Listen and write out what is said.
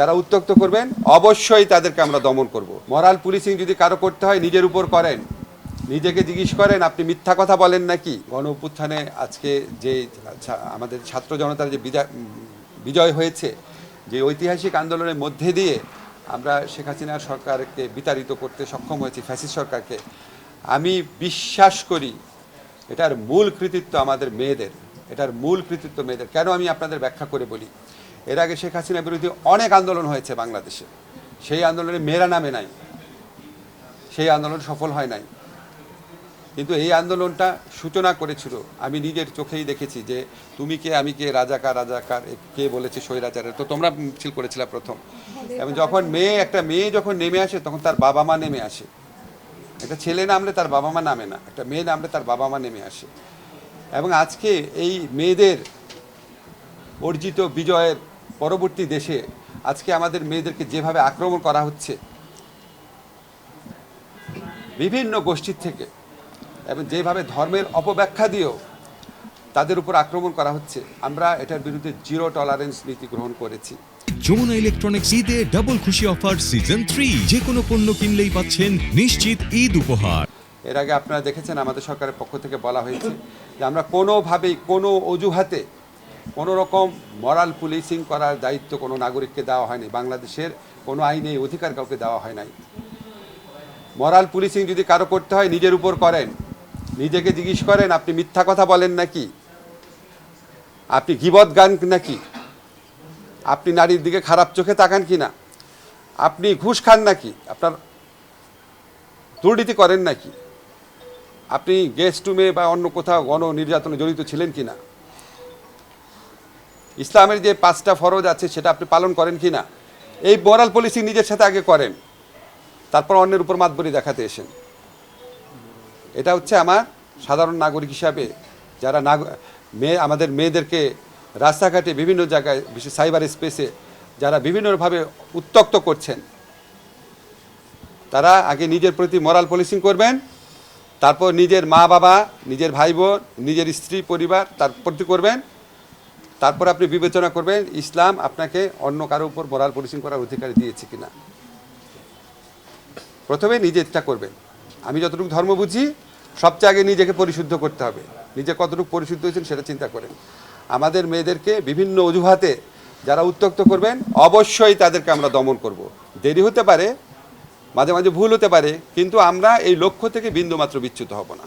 যারা উত্তক্ত করবেন, অবশ্যই তাদেরকে আমরা দমন করব। মরাল পুলিশিং যদি কারও করতে হয়, নিজের উপর করেন। নিজেকে জিজ্ঞেস করেন, আপনি মিথ্যা কথা বলেন নাকি? গণ অভ্যুত্থানে আজকে যে আমাদের ছাত্র জনতার যে বিজয় হয়েছে, যে ঐতিহাসিক আন্দোলনের মধ্যে দিয়ে আমরা শেখ হাসিনার সরকারকে বিতাড়িত করতে সক্ষম হয়েছি, ফ্যাসিস্ট সরকারকে, আমি বিশ্বাস করি এটার মূল কৃতিত্ব আমাদের মেয়েদের, এটার মূল কৃতিত্ব মেয়েদের। কেন আমি আপনাদের ব্যাখ্যা করে বলি? এর আগে শেখ হাসিনা বিরোধী অনেক আন্দোলন হয়েছে বাংলাদেশে। সেই আন্দোলনে মেয়েরা নামে নাই। সেই আন্দোলন সফল হয় নাই। কিন্তু এই আন্দোলনটা সূচনা করেছিল। আমি নিজের চোখেই দেখেছি যে তুমি কে, আমি কে, রাজাকার রাজাকার কে বলেছে স্বৈরাচারের। তো তোমরা মিছিল করেছিলে প্রথম। এবং যখন মেয়ে, একটা মেয়ে যখন নেমে আসে, তখন তার বাবা মা নেমে আসে। একটা ছেলে নামলে তার বাবা মা নামে না। একটা মেয়ে নামলে তার বাবা মা নেমে আসে। এবং আজকে এই মেয়েদের অর্জিত বিজয়ের পরবর্তী দেশে আজকে আমাদের মেয়েদেরকে যেভাবে আক্রমণ করা হচ্ছে বিভিন্ন গোষ্ঠীর থেকে এবং যেভাবে ধর্মের অপব্যাখ্যা দিয়েও তাদের উপর আক্রমণ করা হচ্ছে আমরা এটার বিরুদ্ধে জিরো টলারেন্স নীতি গ্রহণ করেছি। যমুনা ইলেকট্রনিক্স ঈদে ডাবল খুশি অফার সিজন থ্রি যে কোনো পণ্য কিনলেই পাচ্ছেন নিশ্চিত ঈদ উপহার। এর আগে আপনারা দেখেছেন আমাদের সরকারের পক্ষ থেকে বলা হয়েছে যে আমরা কোনোভাবেই কোনো অজুহাতে কোনো রকম মরাল পুলিশিং করার দায়িত্ব কোনো নাগরিককে দেওয়া হয়নি। বাংলাদেশের কোনো আইনে এই অধিকার কাউকে দেওয়া হয় নাই। মরাল পুলিশিং যদি কারও করতে হয়, নিজের উপর করেন। নিজেকে জিজ্ঞেস করেন, আপনি মিথ্যা কথা বলেন নাকি? আপনি গিবত গান নাকি? আপনি নারীর দিকে খারাপ চোখে তাকান কি না? আপনি ঘুষ খান নাকি? আপনার দুর্নীতি করেন নাকি? আপনি গেস্ট রুমে বা অন্য কোথাও গণ নির্যাতনে জড়িত ছিলেন কি না? ইসলামের যে পাঁচটা ফরজ আছে, সেটা আপনি পালন করেন কি না? এই মোরাল পলিসি নিজের সাথে আগে করেন। তারপর অন্যের উপর মাতবরি দেখাতে এসেন। এটা হচ্ছে আমার সাধারণ নাগরিক হিসাবে, যারা নাগ মেয়ে আমাদের মেয়েদেরকে রাস্তাঘাটে বিভিন্ন জায়গায়, বিশেষ সাইবার স্পেসে যারা বিভিন্নভাবে উত্তক্ত করছেন, তারা আগে নিজের প্রতি মরাল পলিসিং করবেন, তারপর নিজের মা বাবা নিজের ভাই বোন নিজের স্ত্রী, পরিবার, তার প্রতি করবেন তারপর আপনি বিবেচনা করবেন, ইসলাম আপনাকে অন্য কারও উপর মরাল পলিসিং করার অধিকার দিয়েছে কিনা। প্রথমে নিজেরটা করবেন। আমি যতটুকু ধর্ম বুঝি, সবচেয়ে আগে নিজেকে পরিশুদ্ধ করতে হবে। নিজে কতটুকু পরিশুদ্ধ হয়েছেন সেটা চিন্তা করেন। আমাদের মেয়েদেরকে বিভিন্ন অজুহাতে যারা উত্তক্ত করবেন, অবশ্যই তাদেরকে আমরা দমন করব। দেরি হতে পারে, মাঝে মাঝে ভুল হতে পারে, কিন্তু আমরা এই লক্ষ্য থেকে বিন্দুমাত্র বিচ্যুত হব না।